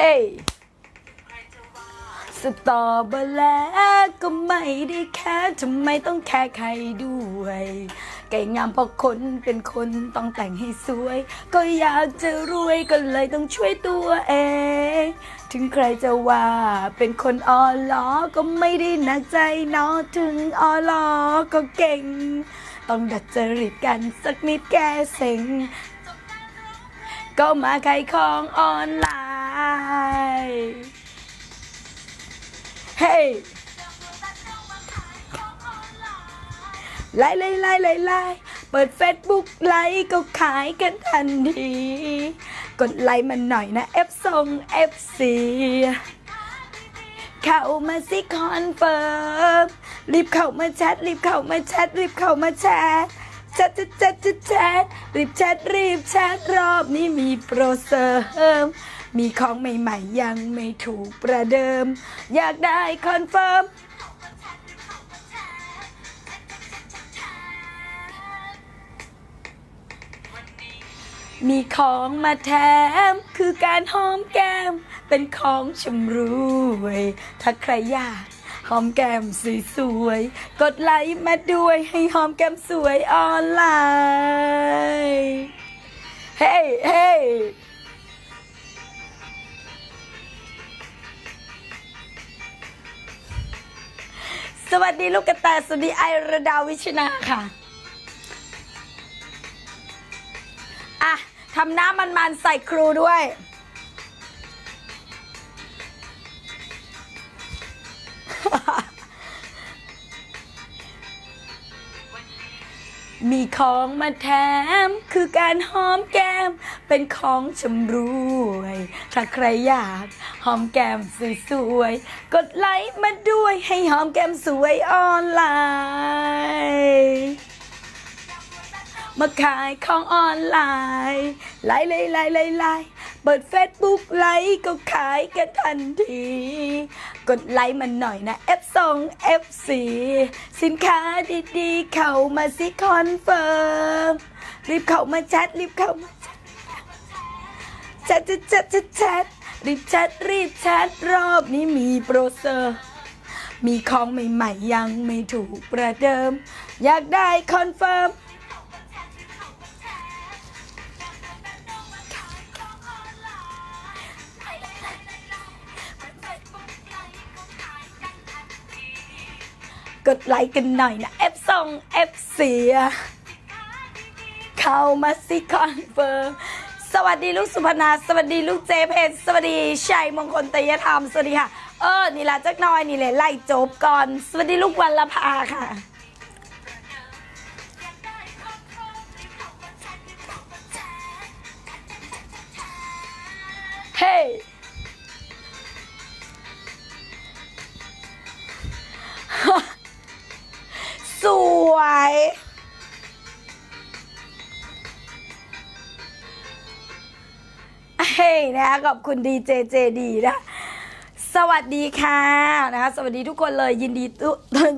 เฮ้สตอเบอร์แล้วก็ไม่ได้แค่ทำไมต้องแค่ใครด้วย ไก่งามเพราะคนเป็นคนต้องแต่งให้สวย ก็อยากจะรวยก็เลยต้องช่วยตัวเอง ถึงใครจะว่าเป็นคนอ่อนล้อก็ไม่ได้หนักใจเนาะถึงอ่อนล้อก็เก่ง ต้องดัดจริตกันสักนิดแก้เซ็งก็มาขายของออนไลน์ เฮ้ไล่ไล่ไล่ไล่ไล่เปิดเฟซบุ๊กไลค์ก็ขายกันทันที กดไลค์มันหน่อยนะ F ทรง FC เข้ามาสิคอนเฟิร์มรีบเข้ามาแชทรีบเข้ามาแชทรีบเข้ามาแชทแชทแชทแชทแชทรีบแชทรีบแชทรอบนี้มีโปรเสริม มีของใหม่ๆ ยังไม่ถูกประเดิม อยากได้คอนเฟิร์มมีของมาแถมคือการหอมแก้ม เป็นของชำรวย ถ้าใครอยากหอมแก้มสวยๆ กดไลค์มาด้วยให้หอมแก้มสวยออนไลน์ เฮ้ เฮ้ สวัสดีลูกกระแตสวัสดีไอระดาวิชนาค่ะ อะทำหน้ามันๆใส่ครูด้วย มีของมาแถมคือการหอมแก้ม เป็นของชำรวย ถ้าใครอยาก หอมแก้มสวยๆ กดไลค์มาด้วยให้หอมแก้มสวยออนไลน์มาขายของออนไลน์ไลน์ไลน์ไลน์ไลน์ไลน์เปิดเฟซบุ๊กไลค์ก็ขายกันทันที กดไลค์มันหน่อยนะ F 2 F4 สินค้าดีๆ เข้ามาสิคอนเฟิร์ม รีบเข้ามาแชทรีบเข้ามาแชทแชทแชทแชท รีบแชทรีบแชทรอบนี้มีโปรเซอร์ มีของใหม่ๆ ยังไม่ถูกประเดิม อยากได้คอนเฟิร์มกดไลค์กันหน่อยนะ F 2 F 4เข้ามาสิคอนเฟิร์ม วัสดีลูกสุพนาสวัสดีลูกเจเพชรสวัสดีชัยมงคลตยธรรมสวัสดีค่ะเออนี่ละจักหน้อยนี่เลยไล่จบก่อน สวัสดีลูกวันละพาค่ะเฮ้สวย เฮ้ยนะขอบคุณดีเจเจดีนะ สวัสดีค่ะนะคะสวัสดีทุกคนเลยยินดีตุ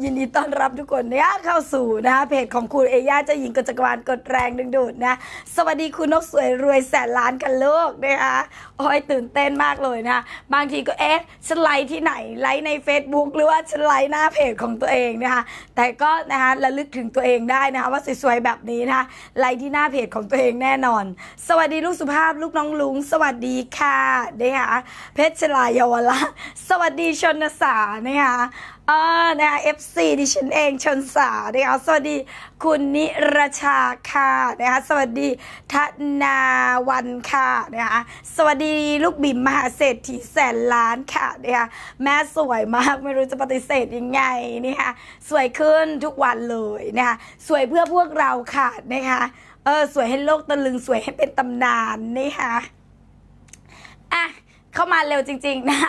ยินดีต้อนรับทุกคนนะคะเข้าสู่นะคะเพจของคุณเอย่าเจ้าหญิงกจักรวาลกดแรงดึงดูดนะสวัสดีคุณนกสวยรวยแสนล้านกันโลกนะคะโอ้ยตื่นเต้นมากเลยนะบางทีก็เอ๊ะฉันไลฟ์ที่ไหนไลฟ์ใน Facebook หรือว่าฉันไลฟ์หน้าเพจของตัวเองนะคะแต่ก็นะคะระลึกถึงตัวเองได้นะคะว่าสวยๆแบบนี้นะคะไลฟ์ที่หน้าเพจของตัวเองแน่นอน สวัสดีลูกสุภาพลูกน้องลุง สวัสดีค่ะนะคะเพชรชลายาวราชสวัสดีชนสานะคะเอ่านะคะ FC ดิฉันเองชนสานะคะสวัสดีคุณนิรชาค่ะนะคะสวัสดีธนาวันค่ะนะคะสวัสดีลูกบิมมหาเศรษฐีแสนล้านค่ะนะคะแม่สวยมากไม่รู้จะปฏิเสธยังไงนะคะสวยขึ้นทุกวันเลยนะคะสวยเพื่อพวกเราค่ะนะคะเออสวยให้โลกตะลึงสวยให้เป็นตำนานนะคะอะเข้ามาเร็วจริง ๆ นะ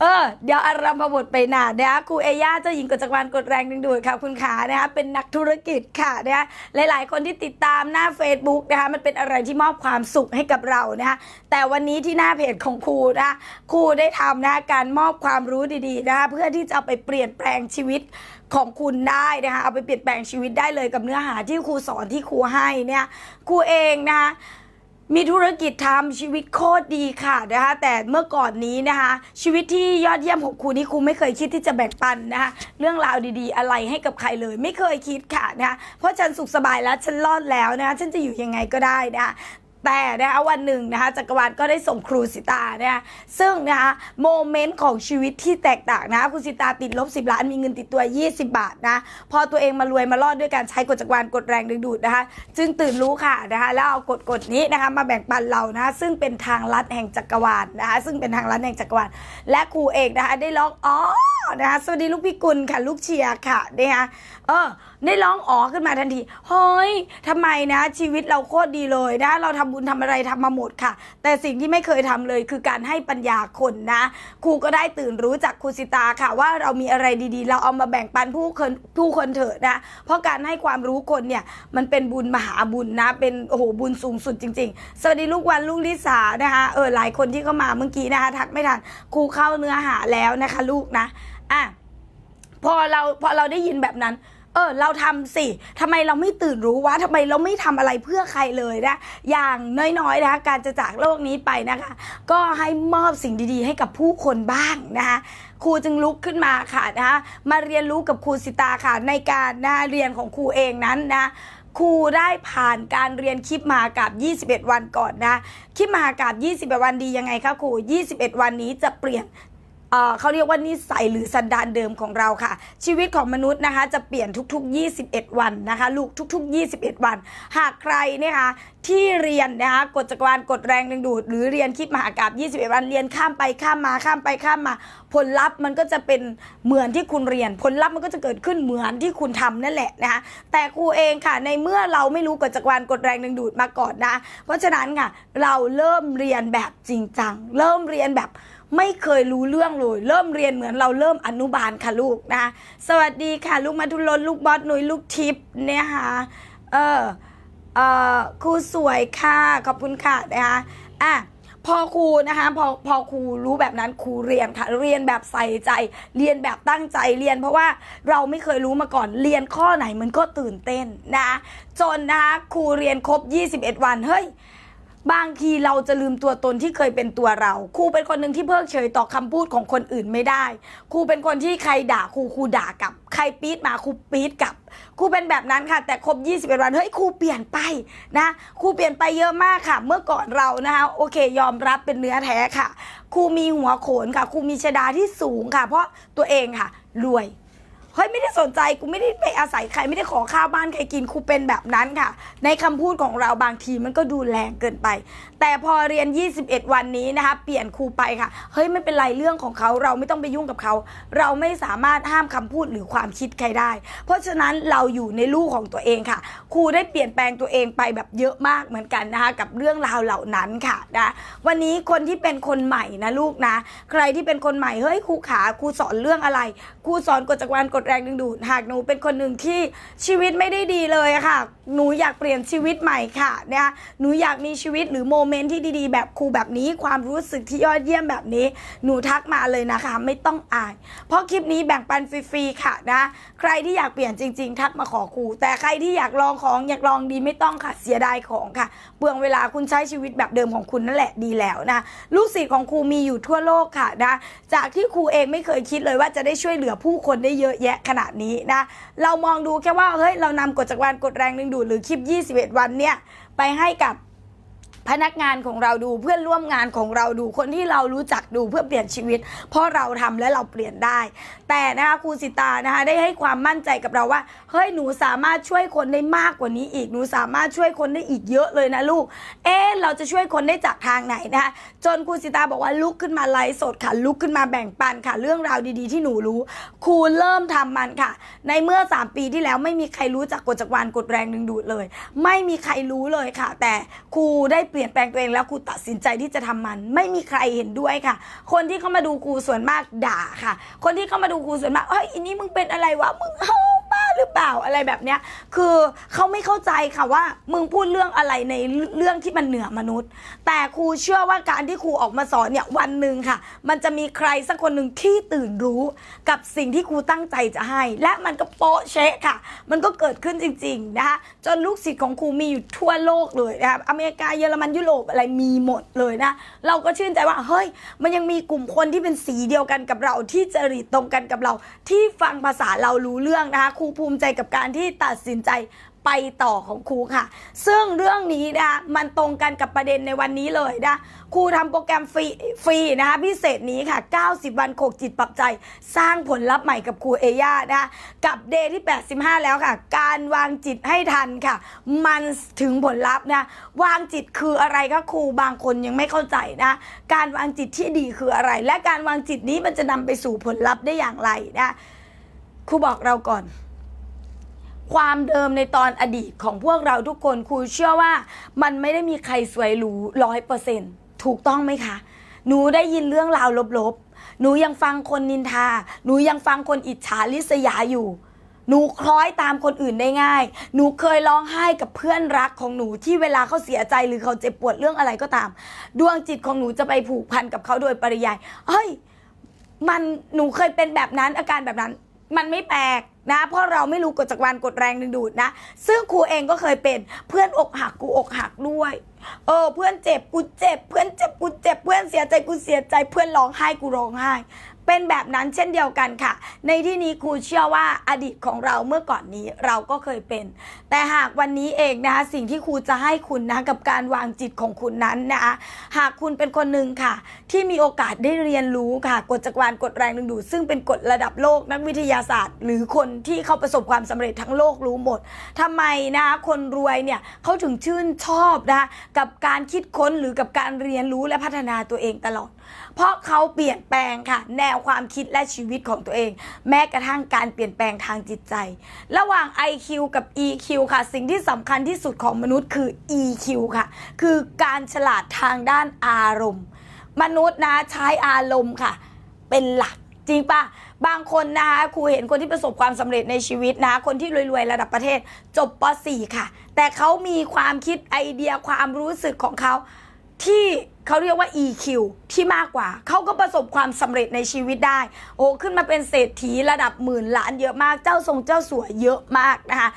เออเดี๋ยวอารัมพบทไปหนานะคะครูเอย่าเจ้าหญิงกฎจักรวาลกดแรงดึงดูดค่ะคุณขานะคะเป็นนักธุรกิจค่ะนะคะหลาย ๆ คนที่ติดตามหน้า Facebook นะคะมันเป็นอะไรที่มอบความสุขให้กับเรานะคะแต่วันนี้ที่หน้าเพจของครูนะคะครูได้ทำนะะการมอบความรู้ดีๆนะคะเพื่อที่จะเอาไปเปลี่ยนแปลงชีวิตของคุณได้นะคะเอาไปเปลี่ยนแปลงชีวิตได้เลยกับเนื้อหาที่ครูสอนที่ครูให้เนี่ยครูเองนะคะ มีธุรกิจทำชีวิตโคตรดีค่ะนะคะแต่เมื่อก่อนนี้นะคะชีวิตที่ยอดเยี่ยมของครูนี่ครูไม่เคยคิดที่จะแบ่งปันนะคะเรื่องราวดีๆ อะไรให้กับใครเลย ไม่เคยคิดค่ะนะคะเพราะฉันสุขสบายแล้วฉันรอดแล้วนะคะฉันจะอยู่ยังไงก็ได้นะคะ แต่นะคะวันหนึ่งนะคะจักรวาลก็ได้ส่งครูสิตาเนะคะซึ่งนะคะโมเมนต์ของชีวิตที่แตกต่างนะคะครูสิตาติดลบ 10 ล้านมีเงินติดตัว 20 บาทนะพอตัวเองมารวยมารอดด้วยการใช้กฎจักรวาลกดแรงดึงดูดนะคะ จึงตื่นรู้ค่ะนะคะแล้วเอากฎกฎนี้นะคะมาแบ่งปันเรานะะซึ่งเป็นทางลัดแห่งจักรวาลนะคะซึ่งเป็นทางลัดแห่งจักรวาลและครูเอกนะคะได้ร้องอ๋อนะคะสวัสดีลูกพี่กุลค่ะลูกเชียร์ค่ะนะคะเออ ได้ร้องอ๋อขึ้นมาทันที เฮ้ยทำไมนะ ชีวิตเราโคตรดีเลยนะ เราทำบุญทำอะไรทำมาหมดค่ะ แต่สิ่งที่ไม่เคยทำเลยคือการให้ปัญญาคนนะ ครูก็ได้ตื่นรู้จากครูสิตาค่ะว่าเรามีอะไรดีๆ เราเอามาแบ่งปันผู้คนผู้คนเถอะนะ เพราะการให้ความรู้คนเนี่ยมันเป็นบุญมหาบุญนะ เป็นโอ้โหบุญสูงสุดจริง ๆ สวัสดีลูกวันลูกลิสานะคะเออหลายคนที่เข้ามาเมื่อกี้นะคะทักไม่ทันครูเข้าเนื้อหาแล้วนะคะ ลูกนะอะพอเราพอเราได้ยินแบบนั้น เออเราทำสิทำไมเราไม่ตื่นรู้วะทำไมเราไม่ทำอะไรเพื่อใครเลยนะ อย่างน้อยๆนะคะการจะจากโลกนี้ไปนะคะ ก็ให้มอบสิ่งดีๆ ให้กับผู้คนบ้างนะคะครูจึงลุกขึ้นมาค่ะนะคะมาเรียนรู้กับครูสิตาค่ะในการนะเรียนของครูเองนั้นนะครูได้ผ่านการเรียนคลิปมหากาบ21 วันก่อนนะ คลิปมหากาบ21 วันดียังไงคะครู 21 วันนี้จะเปลี่ยน เขาเรียกว่านิสัยหรือสันดานเดิมของเราค่ะ ชีวิตของมนุษย์นะคะจะเปลี่ยนทุก ๆ 21 วันนะคะลูกทุก ๆ 21 วัน หากใครเนี่ยค่ะที่เรียนนะคะกฎจักรวาลกฎแรงดึงดูด หรือเรียนคิดมหากราบ21 วันเรียนข้ามไปข้ามมาข้ามไปข้ามมา ผลลัพธ์มันก็จะเป็นเหมือนที่คุณเรียน ผลลัพธ์มันก็จะเกิดขึ้นเหมือนที่คุณทำนั่นแหละนะคะแต่ครูเองค่ะในเมื่อเราไม่รู้กฎจักรวาลกฎแรงดึงดูดมาก่อนนะ เพราะฉะนั้นค่ะเราเริ่มเรียนแบบจริงจัง เริ่มเรียนแบบ ไม่เคยรู้เรื่องเลย เริ่มเรียนเหมือนเราเริ่มอนุบาลค่ะลูกนะสวัสดีค่ะ ลูกมาทุลนลูกบอสหนุยลูกทิพย์เนี่ยค่ะเออเออครูสวยค่ะขอบคุณค่ะนะคะอะพอครูนะคะพอพอครูรู้แบบนั้นครูเรียนค่ะ เรียนแบบใส่ใจ เรียนแบบตั้งใจเรียน เพราะว่าเราไม่เคยรู้มาก่อนเรียนข้อไหนมันก็ตื่นเต้นนะจนนะคะครูเรียนครบ 21 วันเฮ้ย บางทีเราจะลืมตัวตนที่เคยเป็นตัวเรา ครูเป็นคนหนึ่งที่เพิกเฉยต่อคำพูดของคนอื่นไม่ได้ ครูเป็นคนที่ใครด่าครูครูด่ากลับ ใครปี๊ดมาครูปี๊ดกลับ ครูเป็นแบบนั้นค่ะ แต่ครบ 21 วันเฮ้ยครูเปลี่ยนไปนะครูเปลี่ยนไปเยอะมากค่ะ เมื่อก่อนเรานะคะโอเค ยอมรับเป็นเนื้อแท้ค่ะ ครูมีหัวโขนค่ะ ครูมีชดาที่สูงค่ะ เพราะตัวเองค่ะรวย เฮ้ยไม่ได้สนใจกูไม่ได้ไปอาศัยใครไม่ได้ขอข้าวบ้านใครกินครูเป็นแบบนั้นค่ะ ในคำพูดของเราบางทีมันก็ดูแรงเกินไป แต่พอเรียน 21 วันนี้นะคะ เปลี่ยนครูไปค่ะเฮ้ยไม่เป็นไรเรื่องของเขาเราไม่ต้องไปยุ่งกับเขา เราไม่สามารถห้ามคำพูดหรือความคิดใครได้ เพราะฉะนั้นเราอยู่ในลูกของตัวเองค่ะ ครูได้เปลี่ยนแปลงตัวเองไปแบบเยอะมากเหมือนกันนะคะกับเรื่องราวเหล่านั้นค่ะนะวันนี้คนที่เป็นคนใหม่นะลูกนะ ใครที่เป็นคนใหม่เฮ้ยครูขาครูสอนเรื่องอะไรครูสอนกฎจักรวาลกฎแรงดึงดูดหากหนูเป็นคนหนึ่งที่ชีวิตไม่ได้ดีเลยค่ะ หนูอยากเปลี่ยนชีวิตใหม่ค่ะนะคะหนูอยากมีชีวิตหรือโมเมนต์ที่ดีๆ แบบครูแบบนี้ ความรู้สึกที่ยอดเยี่ยมแบบนี้ หนูทักมาเลยนะคะ ไม่ต้องอาย เพราะคลิปนี้แบ่งปันฟรีๆค่ะนะ ใครที่อยากเปลี่ยนจริง ๆ ทักมาขอครูแต่ใครที่อยากลองของอยากลองดีไม่ต้องค่ะเสียดายของค่ะ เปลืองเวลาคุณใช้ชีวิตแบบเดิมของคุณนั่นแหละดีแล้วนะลูกศิษย์ของครูมีอยู่ทั่วโลกค่ะนะจากที่ครูเองไม่เคยคิดเลยว่าจะได้ช่วยเหลือผู้คนได้เยอะแยะขนาดนี้นะเรามองดูแค่ว่าเฮ้ยเรานำกฎจักรวาลกฎแรงดึงดูดหรือคลิป 21 วันเนี่ยไปให้กับ พนักงานของเราดูเพื่อนร่วมงานของเราดูคนที่เรารู้จักดูเพื่อเปลี่ยนชีวิต เพราะเราทำและเราเปลี่ยนได้ แต่นะคะครูสิตานะคะได้ให้ความมั่นใจกับเราว่าเฮ้ยหนูสามารถช่วยคนได้มากกว่านี้อีกหนูสามารถช่วยคนได้อีกเยอะเลยนะลูก เอ๊ะเราจะช่วยคนได้จากทางไหนนะคะจนครูสิตาบอกว่าลุกขึ้นมาไลฟ์สดค่ะลุกขึ้นมาแบ่งปันค่ะ เรื่องราวดีๆ ที่หนูรู้ครูเริ่มทำมันค่ะ ในเมื่อ 3 ปีที่แล้วไม่มีใครรู้จักกฎจักรวาลกฎแรงดึงดูดเลย ไม่มีใครรู้เลยค่ะ แต่ครูได้เปลี่ยนแปลงตัวเองแล้วครูตัดสินใจที่จะทำมัน ไม่มีใครเห็นด้วยค่ะ คนที่เข้ามาดูครูส่วนมากด่าค่ะ คนที่เข้ามาดูครูส่วนมากเฮ้ยอันนี้มึงเป็นอะไรวะมึงเฮ้ หรือเปล่าอะไรแบบเนี้ย คือเขาไม่เข้าใจค่ะว่า มึงพูดเรื่องอะไรในเรื่องที่มันเหนือมนุษย์ แต่ครูเชื่อว่าการที่ครูออกมาสอนเนี่ยวันหนึ่งค่ะ มันจะมีใครสักคนหนึ่งที่ตื่นรู้กับสิ่งที่ครูตั้งใจจะให้ และมันก็โป๊ะเชะค่ะ มันก็เกิดขึ้นจริง ๆ นะคะจนลูกศิษย์ของครูมีอยู่ทั่วโลกเลยนะคะอเมริกาเยอรมันยุโรปอะไรมีหมดเลยนะ เราก็ชื่นใจว่าเฮ้ย มันยังมีกลุ่มคนที่เป็นสีเดียวกันกับเราที่จริตตรงกันกับเรา ที่ฟังภาษาเรารู้เรื่องนะคะครูภูมิใจกับการที่ตัดสินใจไปต่อของครูค่ะ ซึ่งเรื่องนี้นะคะมันตรงกันกับประเด็นในวันนี้เลยนะครูทำโปรแกรมฟรีฟรีนะคะพิเศษนี้ค่ะ 90 วันโขกจิตปรับใจ สร้างผลลัพธ์ใหม่กับครูเอย่านะคะกับเดย์ที่ 85 แล้วค่ะ การวางจิตให้ทันค่ะ มันถึงผลลัพธ์นะวางจิตคืออะไรคะครูบางคนยังไม่เข้าใจนะการวางจิตที่ดีคืออะไร และการวางจิตนี้มันจะนำไปสู่ผลลัพธ์ได้อย่างไรนะครูบอกเราก่อน ความเดิมในตอนอดีตของพวกเราทุกคนครูเชื่อว่า มันไม่ได้มีใครสวยหรูร้อยเปอร์เซ็นถูกต้องไหมคะ หนูได้ยินเรื่องราวลบๆ หนูยังฟังคนนินทา หนูยังฟังคนอิจฉาริษยาอยู่ หนูคล้อยตามคนอื่นได้ง่าย หนูเคยร้องไห้กับเพื่อนรักของหนูที่เวลาเขาเสียใจหรือเขาเจ็บปวดเรื่องอะไรก็ตาม ดวงจิตของหนูจะไปผูกพันกับเขาโดยปริยายเฮ้ย มันหนูเคยเป็นแบบนั้นอาการแบบนั้น มันไม่แปลกนะ เพราะเราไม่รู้กฎจักรวาลกฎแรงดึงดูดนะ ซึ่งครูเองก็เคยเป็นเพื่อนอกหักกูอกหักด้วย เออ เพื่อนเจ็บกูเจ็บ เพื่อนเจ็บกูเจ็บ เพื่อนเสียใจกูเสียใจ เพื่อนร้องไห้กูร้องไห้ เป็นแบบนั้นเช่นเดียวกันค่ะ ในที่นี้ครูเชื่อว่าอดีตของเราเมื่อก่อนนี้เราก็เคยเป็น แต่หากวันนี้เองนะคะสิ่งที่ครูจะให้คุณนะกับการวางจิตของคุณนั้นนะคะหากคุณเป็นคนหนึ่งค่ะ ที่มีโอกาสได้เรียนรู้ค่ะกฎจักรวาลกฎแรงดึงดูดซึ่งเป็นกฎระดับโลกนักวิทยาศาสตร์ หรือคนที่เขาประสบความสำเร็จทั้งโลกรู้หมดทำไมนะคะคนรวยเนี่ยเขาถึงชื่นชอบนะคะกับการคิดค้นหรือกับการเรียนรู้และพัฒนาตัวเองตลอด เพราะเขาเปลี่ยนแปลงค่ะ แนวความคิดและชีวิตของตัวเอง แม้กระทั่งการเปลี่ยนแปลงทางจิตใจ ระหว่าง IQ กับ EQ ค่ะ สิ่งที่สำคัญที่สุดของมนุษย์คือ EQ ค่ะ คือการฉลาดทางด้านอารมณ์ มนุษย์นะใช้อารมณ์ค่ะ เป็นหลักจริงปะบางคนนะคะครูเห็นคนที่ประสบความสำเร็จในชีวิตนะ คนที่รวยๆ ระดับประเทศ จบป .4 ค่ะ แต่เขามีความคิดไอเดียความรู้สึกของเขา ที่เขาเรียกว่า EQ ที่มากกว่า เขาก็ประสบความสำเร็จในชีวิตได้ โอ้ขึ้นมาเป็นเศรษฐีระดับหมื่นล้านเยอะมากเจ้าทรงเจ้าสัวเยอะมากนะคะ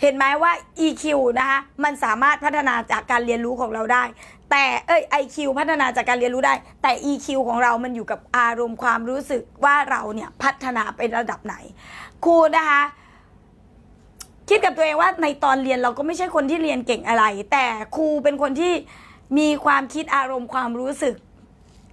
เห็นไหมว่า EQ นะคะมันสามารถพัฒนาจากการเรียนรู้ของเราได้ แต่เอ้ย IQ พัฒนาจากการเรียนรู้ได้ แต่ EQ ของเรามันอยู่กับอารมณ์ความรู้สึกว่าเราเนี่ยพัฒนาไประดับไหนครูนะคะคิดกับตัวเองว่าในตอนเรียนเราก็ไม่ใช่คนที่เรียนเก่งอะไร แต่ครูเป็นคนที่ มีความคิดอารมณ์ความรู้สึก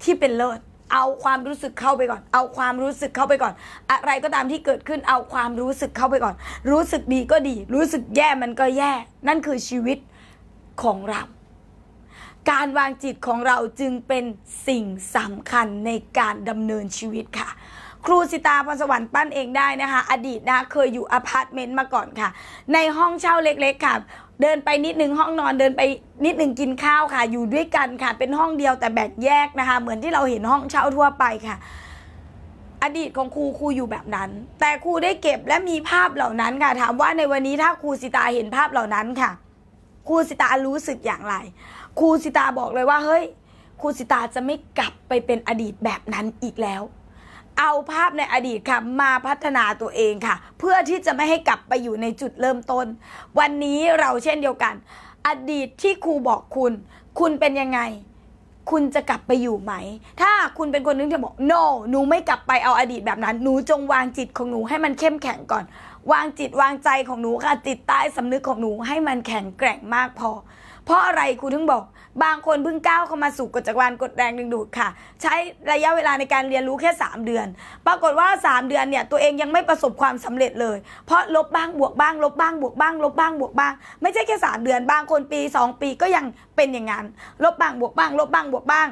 ที่เป็นเลิศเอาความรู้สึกเข้าไปก่อน เอาความรู้สึกเข้าไปก่อน อะไรก็ตามที่เกิดขึ้น เอาความรู้สึกเข้าไปก่อน รู้สึกดีก็ดี รู้สึกแย่มันก็แย่ นั่นคือชีวิตของเรา การวางจิตของเราจึงเป็นสิ่งสำคัญในการดำเนินชีวิตค่ะ ครูสิตาพรสวรรค์ปั้นเองได้นะคะ อดีตนะคะเคยอยู่อพาร์ตเมนต์มาก่อนค่ะ ในห้องเช่าเล็กๆค่ะ เดินไปนิดหนึ่งห้องนอนเดินไปนิดหนึ่งกินข้าวค่ะ อยู่ด้วยกันค่ะ เป็นห้องเดียวแต่แบ่งแยกนะคะ เหมือนที่เราเห็นห้องเช่าทั่วไปค่ะอดีตของครูครูอยู่แบบนั้น แต่ครูได้เก็บและมีภาพเหล่านั้นค่ะ ถามว่าในวันนี้ถ้าครูสิตาเห็นภาพเหล่านั้นค่ะ ครูสิตารู้สึกอย่างไร ครูสิตาบอกเลยว่าเฮ้ย ครูสิตาจะไม่กลับไปเป็นอดีตแบบนั้นอีกแล้ว เอาภาพในอดีตค่ะมาพัฒนาตัวเองค่ะ เพื่อที่จะไม่ให้กลับไปอยู่ในจุดเริ่มต้น วันนี้เราเช่นเดียวกัน อดีตที่ครูบอกคุณ คุณเป็นยังไง คุณจะกลับไปอยู่ไหม ถ้าคุณเป็นคนนึงที่บอก no หนูไม่กลับไปเอาอดีตแบบนั้น หนูจงวางจิตของหนูให้มันเข้มแข็งก่อน วางจิตวางใจของหนูค่ะจิตใต้สำนึกของหนูให้มันแข็งแกร่งมากพอ เพราะอะไรครูถึงบอก บางคนเพิ่งก้าวเข้ามาสู่กฎจักรวาลกฎแรงดึงดูดค่ะ ใช้ระยะเวลาในการเรียนรู้แค่ 3 เดือน ปรากฏว่า 3 เดือนเนี่ยตัวเองยังไม่ประสบความสำเร็จเลย เพราะลบบ้างบวกบ้าง ลบบ้างบวกบ้าง ลบบ้างบวกบ้าง ไม่ใช่แค่ 3 เดือน บางคนปี 2 ปีก็ยังเป็นอย่างนั้น ลบบ้างบวกบ้าง ลบบ้างบวกบ้าง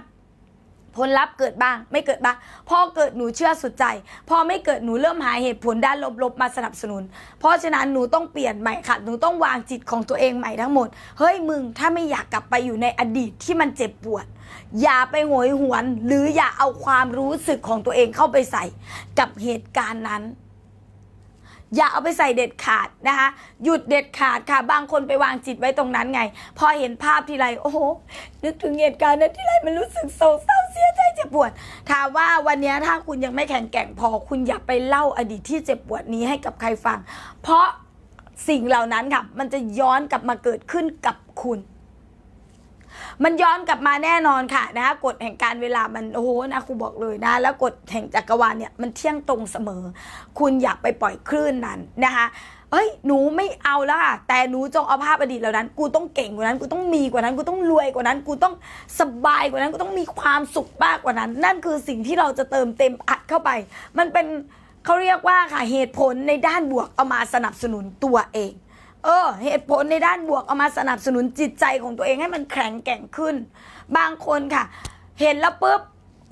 ผลลัพธ์เกิดบ้าง ไม่เกิดบ้างพอเกิดหนูเชื่อสุดใจ พอไม่เกิดหนูเริ่มหาเหตุผลด้านลบๆมาสนับสนุน เพราะฉะนั้นหนูต้องเปลี่ยนใหม่ค่ะ หนูต้องวางจิตของตัวเองใหม่ทั้งหมด เฮ้ยมึงถ้าไม่อยากกลับไปอยู่ในอดีตที่มันเจ็บปวด อย่าไปโหยหวน หรืออย่าเอาความรู้สึกของตัวเองเข้าไปใส่กับเหตุการณ์นั้น อย่าเอาไปใส่เด็ดขาดนะคะ หยุดเด็ดขาดค่ะ บางคนไปวางจิตไว้ตรงนั้นไง พอเห็นภาพทีไรโอ้โหนึกถึงเหตุการณ์นั้นทีไรมันรู้สึกโศกเศร้าเสียใจเจ็บปวด ถามว่าวันนี้ถ้าคุณยังไม่แข็งแกร่งพอคุณอย่าไปเล่าอดีตที่เจ็บปวดนี้ให้กับใครฟัง เพราะสิ่งเหล่านั้นค่ะ มันจะย้อนกลับมาเกิดขึ้นกับคุณ มันย้อนกลับมาแน่นอนค่ะนะคะกฎแห่งการเวลามันโอ้โหนะครูบอกเลยนะ แล้วกฎแห่งจักรวาลเนี่ยมันเที่ยงตรงเสมอ คุณอยากไปปล่อยคลื่นนั้นนะคะเอ้ย หนูไม่เอาแล้วค่ะ แต่หนูจงเอาภาพอดีตเหล่านั้น กูต้องเก่งกว่านั้น กูต้องมีกว่านั้น กูต้องรวยกว่านั้น กูต้องสบายกว่านั้น กูต้องมีความสุขมากกว่านั้น นั่นคือสิ่งที่เราจะเติมเต็มอัดเข้าไป มันเป็นเขาเรียกว่าค่ะเหตุผลในด้านบวกเอามาสนับสนุนตัวเอง เออ เหตุผลในด้านบวกเอามาสนับสนุนจิตใจของตัวเองให้มันแข็งแกร่งขึ้น บางคนค่ะ เห็นแล้วปุ๊บ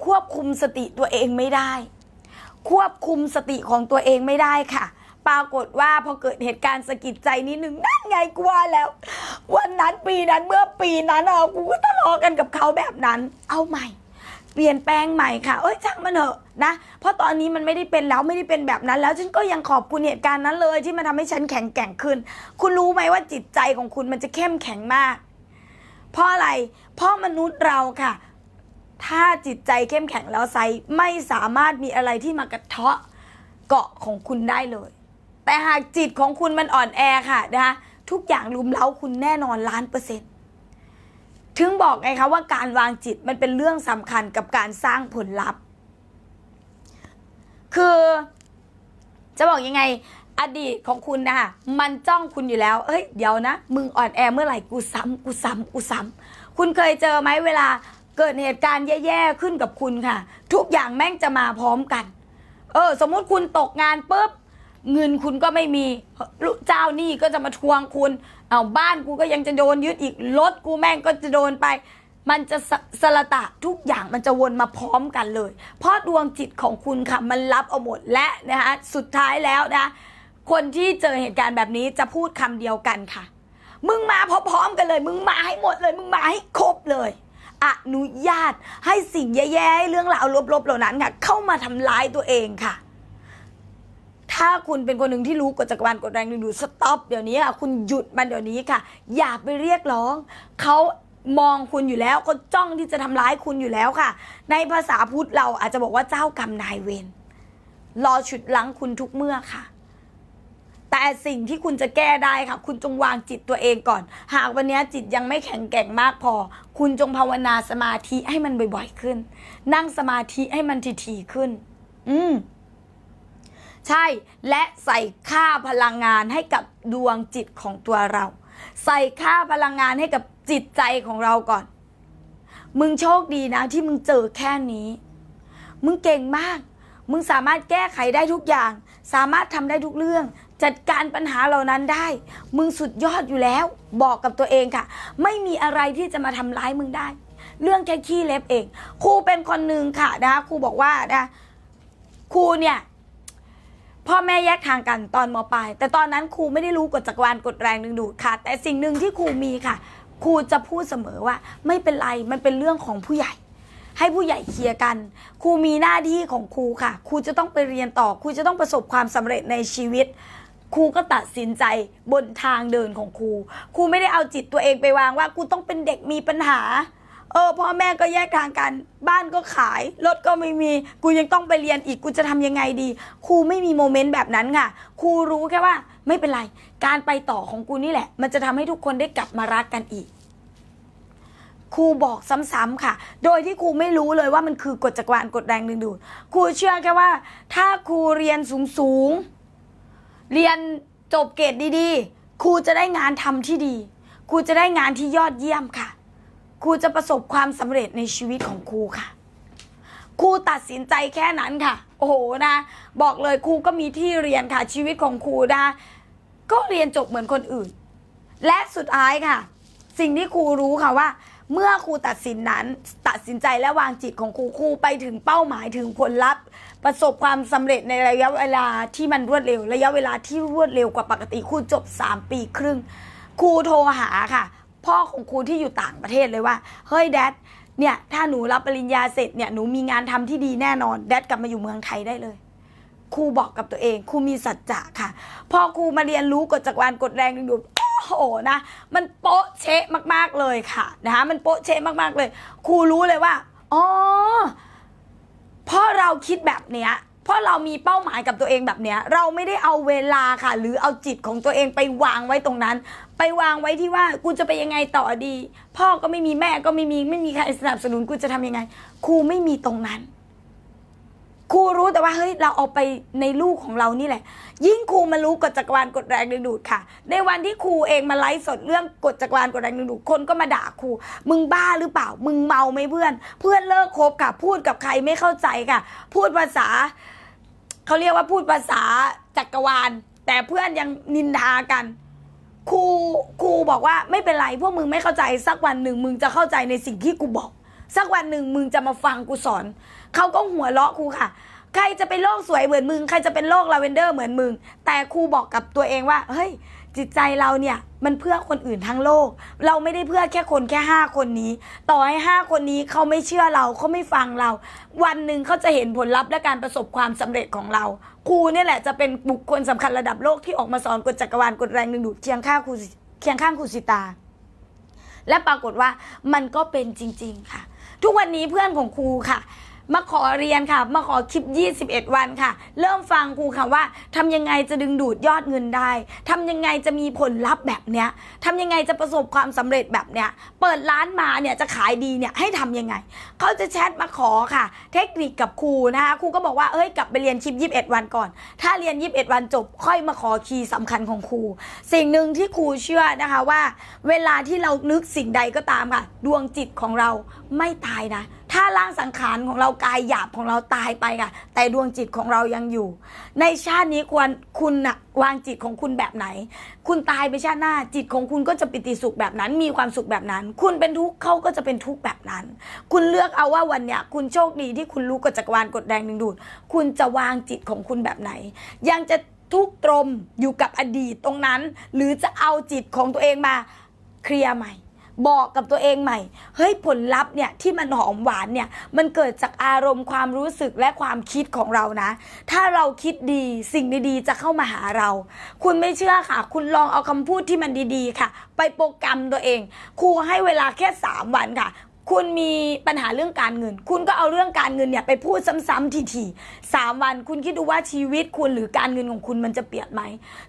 ควบคุมสติตัวเองไม่ได้ ควบคุมสติของตัวเองไม่ได้ค่ะ ปรากฏว่าพอเกิดเหตุการณ์สะกิดใจนิดนึงนั่นไงกว่าแล้ว วันนั้นปีนั้นเมื่อปีนั้นอะกูก็ทะเลาะกันกับเขาแบบนั้น เอาใหม่ เปลี่ยนแปลงใหม่ค่ะ เอ้ยช่างมันเถอะนะ เพราะตอนนี้มันไม่ได้เป็นแล้วไม่ได้เป็นแบบนั้น แล้วฉันก็ยังขอบคุณเหตุการณ์นั้นเลย ที่มันทำให้ฉันแข็งแกร่งขึ้น คุณรู้ไหมว่าจิตใจของคุณมันจะเข้มแข็งมาก เพราะอะไร เพราะมนุษย์เราค่ะ ถ้าจิตใจเข้มแข็งแล้วไซไม่สามารถมีอะไรที่มากระเทาะเกาะของคุณได้เลย แต่หากจิตของคุณมันอ่อนแอค่ะนะคะทุกอย่างลุมเล้าคุณแน่นอนล้านเปอร์เซ็นต์ ถึงบอกไงคะว่าการวางจิตมันเป็นเรื่องสำคัญกับการสร้างผลลัพธ์ คือจะบอกยังไงอดีตของคุณนะคะมันจ้องคุณอยู่แล้ว เอ้ย เดี๋ยวนะ มึงอ่อนแอเมื่อไหร่กูซ้ำกูซ้ำกูซ้ำคุณเคยเจอไหมเวลาเกิดเหตุการณ์แย่ๆขึ้นกับคุณค่ะ ทุกอย่างแม่งจะมาพร้อมกัน เออ สมมุติคุณตกงานปุ๊บ เงินคุณก็ไม่มีเจ้าหนี้ก็จะมาทวงคุณ เอาบ้านกูก็ยังจะโดนยึดอีกรถกูแม่งก็จะโดนไป มันจะสสละตะทุกอย่างมันจะวนมาพร้อมกันเลย เพราะดวงจิตของคุณค่ะมันรับเอาหมดและนะคะสุดท้ายแล้วนะคนที่เจอเหตุการณ์แบบนี้จะพูดคำเดียวกันค่ะ มึงมาพร้อมๆกันเลย มึงมาให้หมดเลย มึงมาให้ครบเลยอนุญาตให้สิ่งแย่ๆเรื่องราวลบๆเหล่านั้นค่ะ เข้ามาทำร้ายตัวเองค่ะ ถ้าคุณเป็นคนหนึ่งที่รู้กฎจักรวาลกฎแรงดึงดูดสต็อปเดี๋ยวนี้ค่ะคุณหยุดมันเดี๋ยวนี้ค่ะ อย่าไปเรียกร้องเขามองคุณอยู่แล้วเขาจ้องที่จะทำร้ายคุณอยู่แล้วค่ะ ในภาษาพุทธเราอาจจะบอกว่าเจ้ากรรมนายเวรรอฉุดลังคุณทุกเมื่อค่ะ แต่สิ่งที่คุณจะแก้ได้ค่ะ คุณจงวางจิตตัวเองก่อน หากวันนี้จิตยังไม่แข็งแกร่งมากพอ คุณจงภาวนาสมาธิให้มันบ่อยๆขึ้น นั่งสมาธิให้มันถี่ๆขึ้น อืม ใช่และใส่ค่าพลังงานให้กับดวงจิตของตัวเรา ใส่ค่าพลังงานให้กับจิตใจของเราก่อน มึงโชคดีนะที่มึงเจอแค่นี้ มึงเก่งมาก มึงสามารถแก้ไขได้ทุกอย่าง สามารถทำได้ทุกเรื่อง จัดการปัญหาเหล่านั้นได้ มึงสุดยอดอยู่แล้ว บอกกับตัวเองค่ะ ไม่มีอะไรที่จะมาทำร้ายมึงได้ เรื่องแค่ขี้เล็บเอง ครูเป็นคนหนึ่งค่ะนะครูบอกว่านะครูเนี่ย พ่อแม่แยกทางกันตอนมปลาย แต่ตอนนั้นครูไม่ได้รู้กฎจักรวาลกฎแรงดึงดูดค่ะ แต่สิ่งหนึ่งที่ครูมีค่ะ ครูจะพูดเสมอว่า ไม่เป็นไรมันเป็นเรื่องของผู้ใหญ่ ให้ผู้ใหญ่เคลียร์กันครูมีหน้าที่ของครูค่ะครูจะต้องไปเรียนต่อครูจะต้องประสบความสำเร็จในชีวิตครูก็ตัดสินใจบนทางเดินของครูครูไม่ได้เอาจิตตัวเองไปวางว่ากูต้องเป็นเด็กมีปัญหา เออพ่อแม่ก็แยกทางกัน บ้านก็ขาย รถก็ไม่มี กูยังต้องไปเรียนอีก กูจะทำยังไงดี ครูไม่มีโมเมนต์แบบนั้นค่ะ ครูรู้แค่ว่าไม่เป็นไร การไปต่อของกูนี่แหละ มันจะทำให้ทุกคนได้กลับมารักกันอีก ครูบอกซ้ำๆค่ะ โดยที่ครูไม่รู้เลยว่ามันคือกฎจักรวาลกฎแรงดึงดูด ครูเชื่อแค่ว่า ถ้าครูเรียนสูงๆ เรียนจบเกรดดีๆ ครูจะได้งานทำที่ดี ครูจะได้งานที่ยอดเยี่ยมค่ะ ครูจะประสบความสำเร็จในชีวิตของครูค่ะ ครูตัดสินใจแค่นั้นค่ะ โอ้โหนะ บอกเลยครูก็มีที่เรียนค่ะ ชีวิตของครูนะก็เรียนจบเหมือนคนอื่น และสุดท้ายค่ะ สิ่งที่ครูรู้ค่ะว่า เมื่อครูตัดสินนั้นตัดสินใจและวางจิตของครูครูไปถึงเป้าหมายถึงผลลัพธ์ ประสบความสำเร็จในระยะเวลาที่มันรวดเร็ว ระยะเวลาที่รวดเร็วกว่าปกติครูจบ 3 ปีครึ่งครูโทรหาค่ะ พ่อของครูที่อยู่ต่างประเทศเลยว่า เฮ้ยแดดเนี่ยถ้าหนูรับปริญญาเสร็จเนี่ยหนูมีงานทำที่ดีแน่นอนแดดกลับมาอยู่เมืองไทยได้เลยครูบอกกับตัวเองครูมีสัจจะค่ะ พอครูมาเรียนรู้กฎจักรวาลกฎแรงดึงดูดโอ้โหนะมันโป๊ะเชะมากๆเลยค่ะนะคะมันโป๊ะเชะมากๆเลย ครูรู้เลยว่าอ๋อพราะเราคิดแบบเนี้ย เพราะเรามีเป้าหมายกับตัวเองแบบเนี้ย เราไม่ได้เอาเวลาค่ะ หรือเอาจิตของตัวเองไปวางไว้ตรงนั้น ไปวางไว้ที่ว่ากูจะไปยังไงต่อดี พ่อก็ไม่มีแม่ก็ไม่มีไม่มีใครสนับสนุนกูจะทำยังไงครูไม่มีตรงนั้นครูรู้แต่ว่าเฮ้ยเราเอาไปในลูกของเรานี่แหละ ยิ่งครูมารู้กฎจักรวาลกฎแรงดึงดูดค่ะ ในวันที่ครูเองมาไลฟ์สดเรื่องกฎจักรวาลกฎแรงดึงดูดคนก็มาด่าครูมึงบ้าหรือเปล่า มึงเมาไหมเพื่อน เพื่อนเลิกคบค่ะ พูดกับใครไม่เข้าใจค่ะ พูดภาษา เขาเรียกว่าพูดภาษาจักรวาล แต่เพื่อนยังนินทากัน ครูครูบอกว่าไม่เป็นไรพวกมึงไม่เข้าใจสักวันหนึ่งมึงจะเข้าใจในสิ่งที่กูบอก สักวันหนึ่งมึงจะมาฟังกูสอน เขาก็หัวเราะครูค่ะ ใครจะเป็นโลกสวยเหมือนมึง ใครจะเป็นโลกลาเวนเดอร์เหมือนมึง แต่ครูบอกกับตัวเองว่า เฮ้ย จิตใจเราเนี่ยมันเพื่อคนอื่นทั้งโลก เราไม่ได้เพื่อแค่คนแค่ห้าคนนี้ ต่อให้ห้าคนนี้เขาไม่เชื่อเราเขาไม่ฟังเรา วันหนึ่งเขาจะเห็นผลลัพธ์และการประสบความสำเร็จของเรา ครูเนี่ยแหละจะเป็นบุคคลสำคัญระดับโลกที่ออกมาสอนกฎจักรวาลกฎแรงดึงดูดเคียงข้างครูเคียงข้างครูสิตา และปรากฏว่ามันก็เป็นจริง ๆ ค่ะ ทุกวันนี้เพื่อนของครูค่ะ มาขอเรียนค่ะ มาขอคลิป 21 วันค่ะ เริ่มฟังครูค่ะว่าทำยังไงจะดึงดูดยอดเงินได้ทำยังไงจะมีผลลัพธ์แบบเนี้ยทำยังไงจะประสบความสำเร็จแบบเนี้ย เปิดร้านมาเนี่ยจะขายดีเนี่ยให้ทำยังไง เขาจะแชทมาขอค่ะ เทคนิคกับครูนะคะ ครูก็บอกว่าเอ้ยกลับไปเรียนคลิป 21 วันก่อน ถ้าเรียน 21 วันจบ ค่อยมาขอคีย์สำคัญของครู สิ่งหนึ่งที่ครูเชื่อนะคะว่า เวลาที่เรานึกสิ่งใดก็ตามค่ะ ดวงจิตของเราไม่ตายนะ ถ้าร่างสังขารของเรากายหยาบของเราตายไปค่ะ แต่ดวงจิตของเรายังอยู่ ในชาตินี้ควรคุณนะวางจิตของคุณแบบไหน คุณตายไปชาติหน้าจิตของคุณก็จะปิติสุขแบบนั้น มีความสุขแบบนั้น คุณเป็นทุกข์เขาก็จะเป็นทุกข์แบบนั้น คุณเลือกเอาว่าวันเนี้ยคุณโชคดีที่คุณรู้กฎจักรวาลกฎแรงดึงดูด คุณจะวางจิตของคุณแบบไหน ยังจะทุกข์ตรมอยู่กับอดีตตรงนั้น หรือจะเอาจิตของตัวเองมาเคลียร์ใหม่ บอกกับตัวเองใหม่ เฮ้ยผลลัพธ์เนี่ยที่มันหอมหวานเนี่ยมันเกิดจากอารมณ์ความรู้สึกและความคิดของเรานะ ถ้าเราคิดดีสิ่งดีๆ จะเข้ามาหาเรา คุณไม่เชื่อค่ะ คุณลองเอาคำพูดที่มันดีๆค่ะ ไปโปรแกรมตัวเอง ครูให้เวลาแค่ 3 วันค่ะ คุณมีปัญหาเรื่องการเงิน คุณก็เอาเรื่องการเงินเนี่ยไปพูดซ้ำๆทีๆสามวันคุณคิดดูว่าชีวิตคุณหรือการเงินของคุณมันจะเปลี่ยนไหม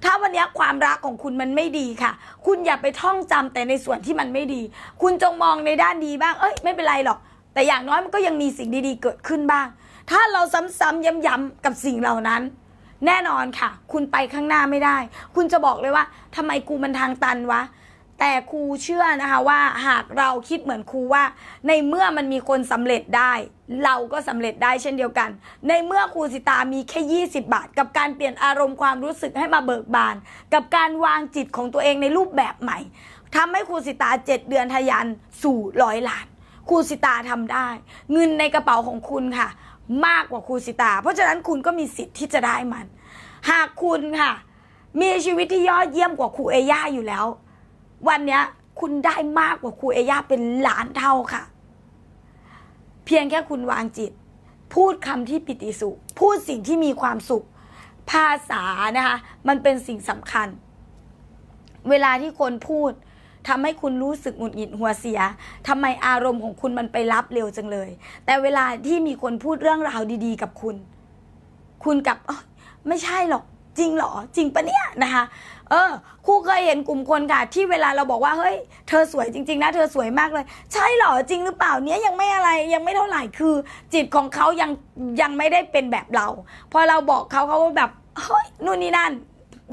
ถ้าวันนี้ความรักของคุณมันไม่ดีค่ะ คุณอย่าไปท่องจำแต่ในส่วนที่มันไม่ดี คุณจงมองในด้านดีบ้าง เอ้ยไม่เป็นไรหรอก แต่อย่างน้อยมันก็ยังมีสิ่งดีๆ เกิดขึ้นบ้าง ถ้าเราซ้ำๆย้ำๆกับสิ่งเหล่านั้นแน่นอนค่ะ คุณไปข้างหน้าไม่ได้ คุณจะบอกเลยว่าทำไมกูมันทางตันวะ แต่ครูเชื่อนะคะว่าหากเราคิดเหมือนครูว่า ในเมื่อมันมีคนสำเร็จได้ เราก็สำเร็จได้เช่นเดียวกัน ในเมื่อครูสิตามีแค่ 20 บาท กับการเปลี่ยนอารมณ์ความรู้สึกให้มาเบิกบาน กับการวางจิตของตัวเองในรูปแบบใหม่ทำให้ครูสิตา 7 เดือนทะยันสู่ร้อยล้านครูสิตาทำได้ เงินในกระเป๋าของคุณค่ะ มากกว่าครูสิตา เพราะฉะนั้นคุณก็มีสิทธิ์ที่จะได้มัน หากคุณค่ะ มีชีวิตที่ยอดเยี่ยมกว่าครูเอย่าอยู่แล้ว วันนี้คุณได้มากกว่าครูเอย่าเป็นล้านเท่าค่ะ เพียงแค่คุณวางจิต พูดคำที่ปิติสุข พูดสิ่งที่มีความสุข ภาษานะคะ มันเป็นสิ่งสำคัญ เวลาที่คนพูดทำให้คุณรู้สึกหงุดหงิดหัวเสียทำไมอารมณ์ของคุณมันไปรับเร็วจังเลย แต่เวลาที่มีคนพูดเรื่องราวดี ๆ กับคุณ คุณกับไม่ใช่หรอกจริงหรอ จริงปะเนี่ยนะคะ เออครูเคยเห็นกลุ่มคนค่ะ ที่เวลาเราบอกว่าเฮ้ย เธอสวยจริง ๆ นะ เธอสวยมากเลย ใช่เหรอจริงหรือเปล่าเนี้ยยังไม่อะไรยังไม่เท่าไหร่คือ จิตของเขายังยังไม่ได้เป็นแบบเรา พอเราบอกเขาเขาก็แบบเฮ้ยนู่นนี่นั่น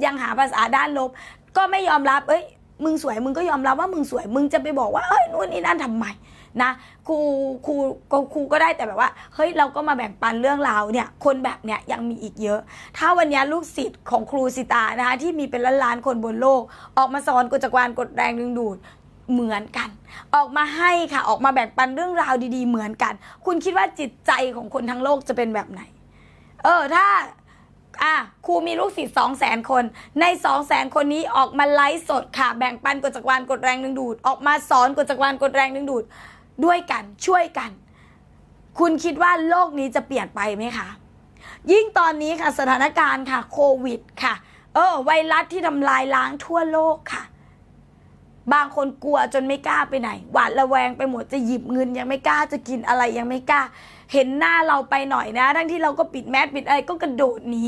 ยังหาภาษาด้านลบ ก็ไม่ยอมรับ เอ้ยมึงสวยมึงก็ยอมรับว่ามึงสวย มึงจะไปบอกว่าเอ้ยนู่นนี่นั่นทำไม นะครูครูก็ครูก็ได้แต่แบบว่าเฮ้ยเราก็มาแบ่งปันเรื่องราวเนี่ยคนแบบเนี้ยยังมีอีกเยอะ ถ้าวันนี้ลูกศิษย์ของครูสิตานะคะที่มีเป็นล้านล้านๆคนบนโลก ออกมาสอนกฎจักรวาลกฎแรงดึงดูดเหมือนกัน ออกมาให้ค่ะ ออกมาแบ่งปันเรื่องราวดีๆ เหมือนกัน คุณคิดว่าจิตใจของคนทั้งโลกจะเป็นแบบไหน เออถ้าอะครูมีลูกศิษย์สองแสนคน ในสองแสนคนนี้ออกมาไลฟ์สดค่ะ แบ่งปันกฎจักรวาลกฎแรงดึงดูด ออกมาสอนกฎจักรวาลกฎแรงดึงดูด ด้วยกันช่วยกัน คุณคิดว่าโลกนี้จะเปลี่ยนไปไหมคะ ยิ่งตอนนี้ค่ะสถานการณ์ค่ะโควิดค่ะเออไวรัสที่ทำลายล้างทั่วโลกค่ะ บางคนกลัวจนไม่กล้าไปไหน หวาดระแวงไปหมดจะหยิบเงินยังไม่กล้าจะกินอะไรยังไม่กล้า เห็นหน้าเราไปหน่อยนะ ทั้งที่เราก็ปิดแมสปิดอะไรก็กระโดดหนี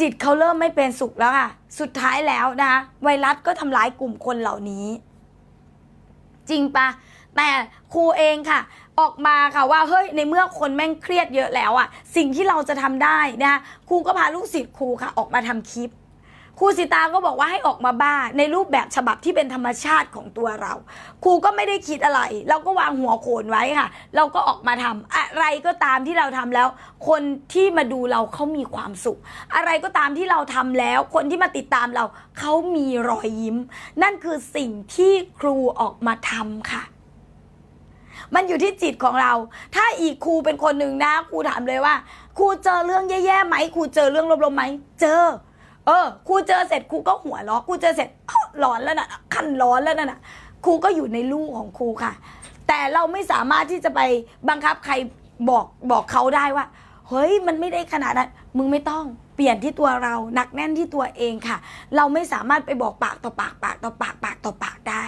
จิตเขาเริ่มไม่เป็นสุขแล้วค่ะสุดท้ายแล้วนะคะไวรัสก็ทำร้ายกลุ่มคนเหล่านี้ จริงปะ แต่ครูเองค่ะ ออกมาค่ะว่าเฮ้ยในเมื่อคนแม่งเครียดเยอะแล้วอะสิ่งที่เราจะทำได้นะคะครูก็พาลูกศิษย์ครูค่ะ ออกมาทำคลิปครูสิตาก็บอกว่าให้ออกมาบ้าในรูปแบบฉบับที่เป็นธรรมชาติของตัวเรา ครูก็ไม่ได้คิดอะไร เราก็วางหัวโขนไว้ค่ะ เราก็ออกมาทำอะไรก็ตามที่เราทำแล้ว คนที่มาดูเราเขามีความสุข อะไรก็ตามที่เราทำแล้ว คนที่มาติดตามเราเขามีรอยยิ้ม นั่นคือสิ่งที่ครูออกมาทำค่ะ มันอยู่ที่จิตของเรา ถ้าอีกครูเป็นคนหนึ่งนะครูถามเลยว่าครูเจอเรื่องแย่ๆไหมครูเจอเรื่องลบๆไหมเจอ เออครูเจอเสร็จครูก็หัวเราะครูเจอเสร็จอ้าวร้อนแล้วนะขั้นร้อนแล้วนะ่ะครูก็อยู่ในลูกของครูค่ะ แต่เราไม่สามารถที่จะไปบังคับใครบอกบอกเขาได้ว่าเฮ้ยมันไม่ได้ขนาดนั้นมึงไม่ต้องเปลี่ยนที่ตัวเราหนักแน่นที่ตัวเองค่ะ เราไม่สามารถไปบอกปากต่อปากปากต่อปากปากต่อปากได้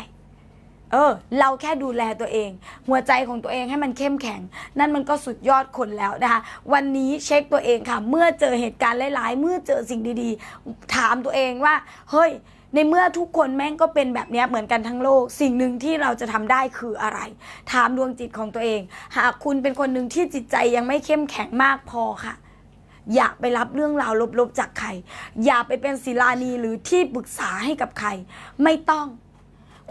เออ เราแค่ดูแลตัวเอง หัวใจของตัวเองให้มันเข้มแข็ง นั่นมันก็สุดยอดคนแล้วนะคะ วันนี้เช็คตัวเองค่ะ เมื่อเจอเหตุการณ์ร้ายๆ เมื่อเจอสิ่งดีๆ ถามตัวเองว่า เฮ้ย ในเมื่อทุกคนแม่งก็เป็นแบบนี้เหมือนกันทั้งโลก สิ่งหนึ่งที่เราจะทำได้คืออะไร ถามดวงจิตของตัวเอง หากคุณเป็นคนหนึ่งที่จิตใจยังไม่เข้มแข็งมากพอค่ะอย่าไปรับเรื่องราวลบๆจากใคร อย่าไปเป็นศิลานีหรือที่ปรึกษาให้กับใคร ไม่ต้อง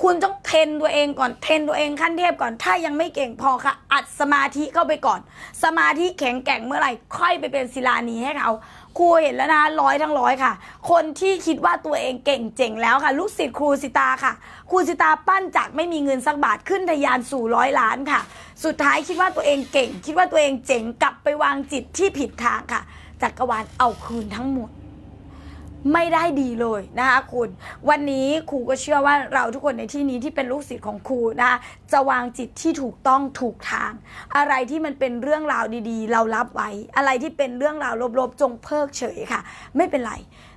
คุณต้องเทรนตัวเองก่อนเทรนตัวเองขั้นเทพก่อน ถ้ายังไม่เก่งพอค่ะ อัดสมาธิเข้าไปก่อน สมาธิแข็งแกร่งเมื่อไหร่ค่อยไปเป็นศิลานีให้เขาครูเห็นแล้วนะร้อยทั้งร้อยค่ะ คนที่คิดว่าตัวเองเก่งเจ๋งแล้วค่ะ ลูกศิษย์ครูสิตาค่ะ ครูสิตาปั้นจากไม่มีเงินสักบาทขึ้นทะยานสู่ร้อยล้านค่ะ สุดท้ายคิดว่าตัวเองเก่ง คิดว่าตัวเองเจ๋งกลับไปวางจิตที่ผิดทางค่ะจักรวาลเอาคืนทั้งหมด ไม่ได้ดีเลยนะคะคุณ วันนี้ครูก็เชื่อว่าเราทุกคนในที่นี้ที่เป็นลูกศิษย์ของครูนะคะจะวางจิตที่ถูกต้องถูกทาง อะไรที่มันเป็นเรื่องราวดีๆ เรารับไว้ อะไรที่เป็นเรื่องราวลบๆ จงเพิกเฉยค่ะ ไม่เป็นไร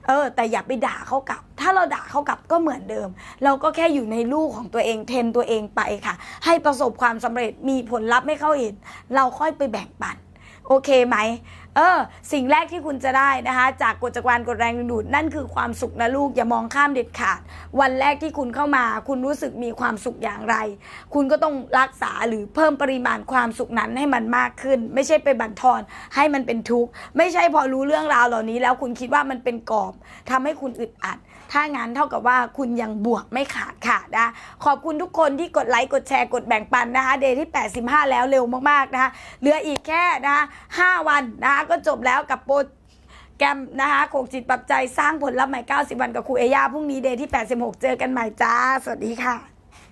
เออแต่อย่าไปด่าเขากลับ ถ้าเราด่าเขากลับก็เหมือนเดิม เราก็แค่อยู่ในลูกของตัวเองเทรนตัวเองไปค่ะ ให้ประสบความสำเร็จมีผลลัพธ์ไม่เข้าเห็น เราค่อยไปแบ่งปัน โอเคไหมเออ สิ่งแรกที่คุณจะได้นะคะ จากกฎจักรวาลกฎแรงดึงดูดนั่นคือความสุขนะลูกอย่ามองข้ามเด็ดขาด วันแรกที่คุณเข้ามา คุณรู้สึกมีความสุขอย่างไร คุณก็ต้องรักษาหรือเพิ่มปริมาณความสุขนั้นให้มันมากขึ้น ไม่ใช่ไปบั่นทอนให้มันเป็นทุกข์ไม่ใช่พอรู้เรื่องราวเหล่านี้ แล้วคุณคิดว่ามันเป็นกรอบทำให้คุณอึดอัด ถ้างั้นเท่ากับว่าคุณยังบวกไม่ขาดค่ะนะขอบคุณทุกคนที่กดไลค์กดแชร์กดแบ่งปันนะคะเดย์ที่ 85 แล้วเร็วมากๆนะคะเหลืออีกแค่นะคะ5วันนะคะก็จบแล้วกับโปรแกรมนะคะโขกจิตปรับใจสร้างผลลัพธ์ใหม่ 90 วันกับครูเอย่าพรุ่งนี้เดย์ที่ 86 เจอกันใหม่จ้า สวัสดีค่ะ